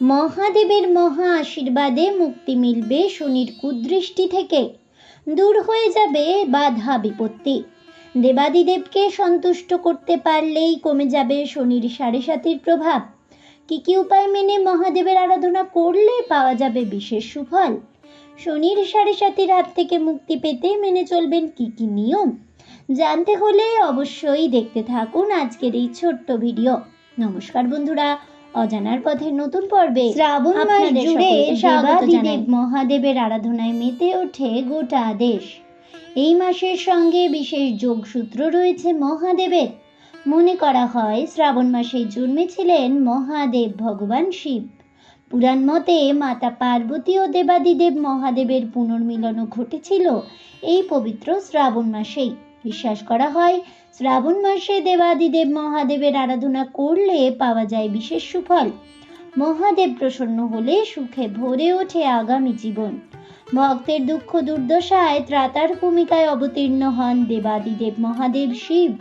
মহাদেবের মহা আশীর্বাদে মুক্তি মিলবে শনির কুদৃষ্টি থেকে। দূর হয়ে যাবে বাধা বিপত্তি। দেবাদিদেবকে সন্তুষ্ট করতে পারলেই কমে যাবে শনির সাড়ে সাতির প্রভাব। কি কি উপায় মেনে মহাদেবের আরাধনা করলে পাওয়া যাবে বিশেষ সুফল? শনির সাড়ে সাতির হাত থেকে মুক্তি পেতে মেনে চলবেন কি কি নিয়ম? জানতে হলে অবশ্যই দেখতে থাকুন আজকের এই ছোট্ট ভিডিও। নমস্কার বন্ধুরা। অজানার পথের নতুন পর্বে শ্রাবণ মাস জুড়ে। দেবাদিদেব মহাদেবের আরাধনায় মেতে ওঠে গোটা দেশ। এই মাসের সঙ্গে বিশেষ যোগসূত্র রয়েছে মহাদেবের। মনে করা হয় শ্রাবণ মাসে জন্মেছিলেন মহাদেব ভগবান শিব। পুরাণ মতে মাতা পার্বতী ও দেবাদিদেব মহাদেবের পুনর্মিলনও ঘটেছিল এই পবিত্র শ্রাবণ মাসেই। বিশ্বাস করা হয়, শ্রাবণ মাসে দেবাদিদেব মহাদেবের আরাধনা করলে পাওয়া যায় বিশেষ সুফল। মহাদেব প্রসন্ন হলে সুখে ভরে ওঠে আগামী জীবন। ভক্তের দুঃখ দুর্দশায় ত্রাতার ভূমিকায় অবতীর্ণ হন দেবাদিদেব মহাদেব শিব।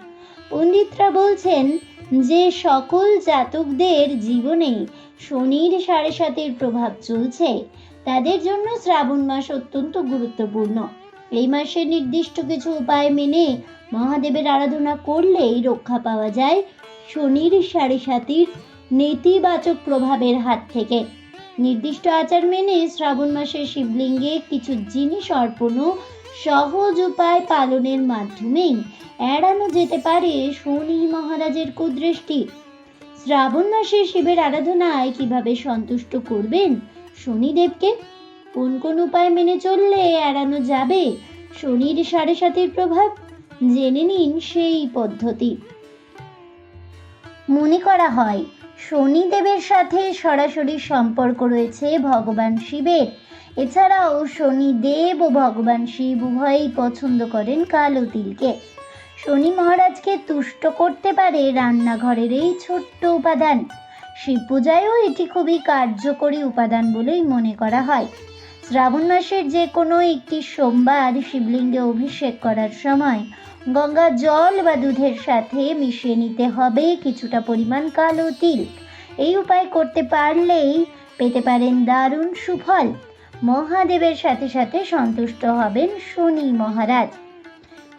পণ্ডিতরা বলছেন যে, সকল জাতকদের জীবনে শনির সাড়ে সাতের প্রভাব চলছে। তাদের জন্য শ্রাবণ মাস অত্যন্ত গুরুত্বপূর্ণ। এই মাসে নির্দিষ্ট কিছু উপায় মেনে মহাদেবের আরাধনা করলেই রক্ষা পাওয়া যায় শনির সাড়ে সাতির নেতিবাচক প্রভাবের হাত থেকে। নির্দিষ্ট আচার মেনে শ্রাবণ মাসে শিবলিঙ্গে কিছু জিনিস অর্পণ সহজ উপায় পালনের মাধ্যমেই এড়ানো যেতে পারে শনি মহারাজের কুদৃষ্টি। শ্রাবণ মাসে শিবের আরাধনায় কীভাবে সন্তুষ্ট করবেন শনিদেবকে? কোন কোন উপায় মেনে চললে এড়ানো যাবে? শনির সাড়ে সাতির প্রভাব? জেনে নিন সেই পদ্ধতি। মনে করা হয়, শনিদেবের সাথে সরাসরি সম্পর্ক রয়েছে ভগবান শিবের। এছাড়াও শনিদেব ও ভগবান শিব উভয়ই পছন্দ করেন কালো তিলকে। শনি মহারাজকে তুষ্ট করতে পারে রান্নাঘরের এই ছোট্ট উপাদান। শিব পূজায়ও এটি খুবই কার্যকরী উপাদান বলেই মনে করা হয়। শ্রাবণ মাসের যে কোনো একটি সোমবার শিবলিঙ্গে অভিষেক করার সময় গঙ্গা জল বা দুধের সাথে মিশিয়ে নিতে হবে কিছুটা পরিমাণ কালো তিল। এই উপায় করতে পারলেই পেতে পারেন দারুণ সুফল। মহাদেবের সাথে সাথে সন্তুষ্ট হবেন শনি মহারাজ।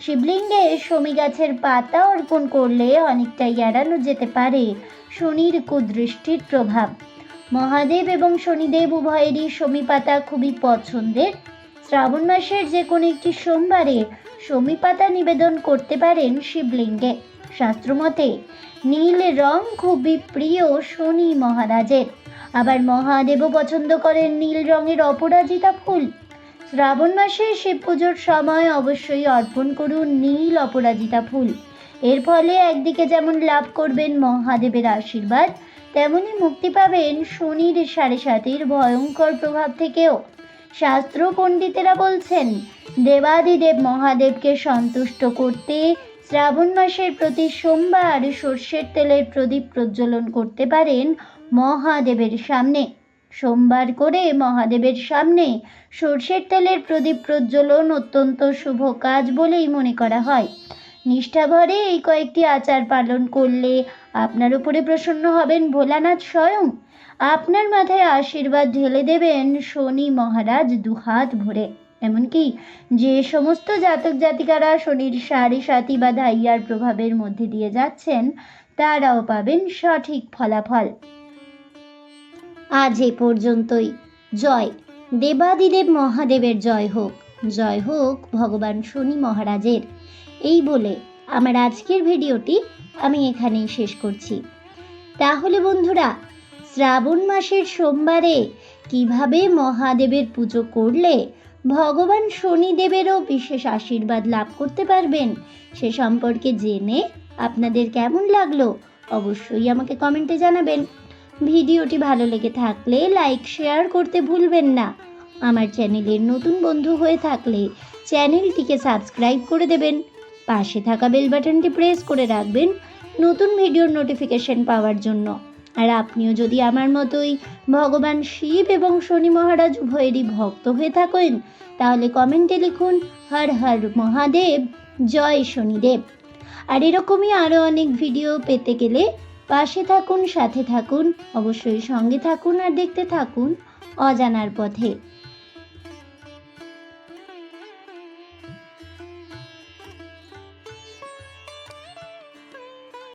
শিবলিঙ্গে শমী গাছের পাতা অর্পণ করলে অনেকটাই এড়ানো যেতে পারে শনির কুদৃষ্টির প্রভাব। মহাদেব এবং শনিদেব উভয়েরই শমী পাতা খুবই পছন্দের। শ্রাবণ মাসের যে কোনো একটি সোমবারে শমী পাতা নিবেদন করতে পারেন শিবলিঙ্গে। শাস্ত্রমতে, নীল রং খুবই প্রিয় শনি মহারাজের। আবার মহাদেবও পছন্দ করেন নীল রঙের অপরাজিতা ফুল। শ্রাবণ মাসে শিব পুজোর সময় অবশ্যই অর্পণ করুন নীল অপরাজিতা ফুল। এর ফলে একদিকে যেমন লাভ করবেন মহাদেবের আশীর্বাদ তেমনি মুক্তি পাবেন শনির সাড়ে সাতির ভয়ঙ্কর প্রভাব থেকেও। শাস্ত্র পণ্ডিতেরা বলছেন, দেবাদিদেব মহাদেবকে সন্তুষ্ট করতে শ্রাবণ মাসের প্রতি সোমবার সর্ষের তেলের প্রদীপ প্রজ্বলন করতে পারেন মহাদেবের সামনে। সোমবার করে মহাদেবের সামনে সর্ষের তেলের প্রদীপ প্রজ্বলন অত্যন্ত শুভ কাজ বলেই মনে করা হয়। নিষ্ঠাভরে এই কয়েকটি আচার পালন করলে আপনার উপরে প্রসন্ন হবেন ভোলানাথ স্বয়ং। আপনার মাথায় আশীর্বাদ ঢেলে দেবেন শনি মহারাজ দুহাত ভরে। এমনকি যে সমস্ত জাতক জাতিকারা শনির সাড়ে সাতি বা ধাইয়ার প্রভাবের মধ্যে দিয়ে যাচ্ছেন, তারাও পাবেন সঠিক ফলাফল। আজ এ পর্যন্তই। জয়। দেবাদিদেব মহাদেবের জয় হোক। জয় হোক ভগবান শনি মহারাজের। এই বলে আমার আজকের ভিডিওটি আমি এখানেই শেষ করছি। তাহলে বন্ধুরা, শ্রাবণ মাসের সোমবারে কীভাবে মহাদেবের পুজো করলে ভগবান শনিদেবেরও বিশেষ আশীর্বাদ লাভ করতে পারবেন, সে সম্পর্কে জেনে আপনাদের কেমন লাগল অবশ্যই আমাকে কমেন্টে জানাবেন। ভিডিওটি ভালো লেগে থাকলে লাইক, শেয়ার করতে ভুলবেন না। আমার চ্যানেলের নতুন বন্ধু হয়ে থাকলে চ্যানেলটিকে সাবস্ক্রাইব করে দেবেন। পাশে থাকা বেল বাটনটি প্রেস করে রাখবেন নতুন ভিডিওর নোটিফিকেশন পাওয়ার জন্য। আর আপনিও যদি আমার মতোই ভগবান শিব এবং শনি মহারাজ উভয়েরই ভক্ত হয়ে থাকেন, তাহলে কমেন্টে লিখুন, হর হর মহাদেব, জয় শনিদেব। আর এরকমই আরও অনেক ভিডিও পেতে গেলে পাশে থাকুন, সাথে থাকুন, অবশ্যই সঙ্গে থাকুন আর দেখতে থাকুন অজানার পথে।